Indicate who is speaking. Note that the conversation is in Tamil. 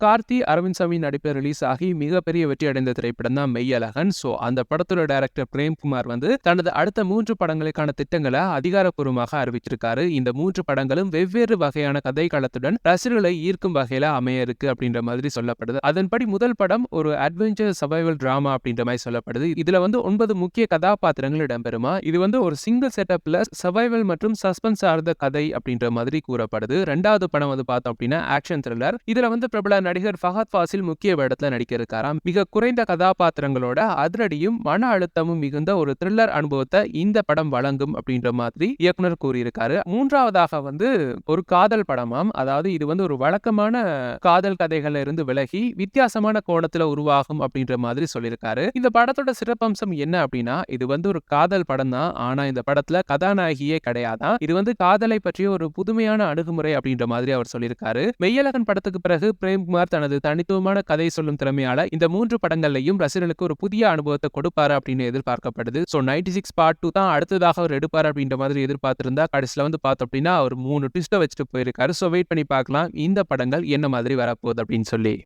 Speaker 1: கார்த்தி அரவிந்த் சாமி நடிப்பை ரிலீஸ் ஆகி மிகப்பெரிய வெற்றி அடைந்த திரைப்படம் தான் மெய்யழகன் ஸோ அந்த படத்தோட டைரக்டர் பிரேம்குமார் வந்து தனது அடுத்த மூன்று படங்களுக்கான திட்டங்களை அதிகாரப்பூர்வமாக அறிவிச்சிருக்காரு. இந்த மூன்று படங்களும் வெவ்வேறு வகையான கதை களத்துடன் ரசிகர்களை ஈர்க்கும் வகையில அமைய இருக்கு அப்படின்ற மாதிரி சொல்லப்படுது. அதன்படி முதல் படம் ஒரு அட்வென்ச்சர் சர்வைவல் டிராமா அப்படின்ற மாதிரி சொல்லப்படுது. இதுல வந்து ஒன்பது முக்கிய கதாபாத்திரங்கள் இடம்பெறுமா? இது வந்து ஒரு சிங்கிள் செட்டப்ல சர்வைவல் மற்றும் சஸ்பென்ஸ் சார்ந்த கதை அப்படின்ற மாதிரி கூறப்படுது. ரெண்டாவது படம் வந்து பார்த்தோம் அப்படின்னா ஆக்ஷன் த்ரில்லர் இதுல வந்து பிரபல நடிகர் ஃபஹத் ஃபாசில் முக்கிய வேடத்தில் நடிக்க இருக்காராம் மிக குறைந்த கதாபாத்திரங்களோட அதிரடியும் மன அழுத்தமும் மிகுந்த ஒரு த்ரில்லர் அனுபவத்தை இந்த படம் வழங்கும் அப்படின்ற மாதிரி இயக்குனர் கூறியிருக்காரு. மூன்றாவதாக வந்து ஒரு காதல் படமாம். அதாவது இது வந்து ஒரு வழக்கமான காதல் கதைகள்ல இருந்து விலகி வித்தியாசமான கோணத்துல உருவாகும் அப்படின்ற மாதிரி சொல்லியிருக்காரு. இந்த படத்தோட சிறப்பம்சம் என்ன அப்படின்னா இது வந்து ஒரு காதல் படம் தான். ஆனா இந்த படத்துல கதாநாயகியே கிடையாதான். இது வந்து காதலை பற்றிய ஒரு புதுமையான அணுகுமுறை அப்படின்ற மாதிரி அவர் சொல்லியிருக்காரு. மெய்யழகன் படத்துக்கு பிறகு பிரேம்குமார் தனது தனித்துவமான கதை சொல்லும் திறமையால இந்த மூன்று படங்கள்லையும் ரசிகர்களுக்கு ஒரு புதிய அனுபவத்தை கொடுப்பாரு அப்படின்னு எதிர்பார்க்கப்படுது. So ninety six part two தான் அடுத்ததாக அவர் எடுப்பார் அப்படின்ற மாதிரி எதிர்பார்த்திருந்தா கடைசியில் வந்து பார்த்தோம் அப்படின்னா அவர் மூணு ட்விஸ்ட்டை வச்சுட்டு போயிருக்காரு. ஸோ வெயிட் பண்ணி பார்க்கலாம் இந்த படங்கள் என்ன மாதிரி வரப்போகுது அப்படின்னு சொல்லி.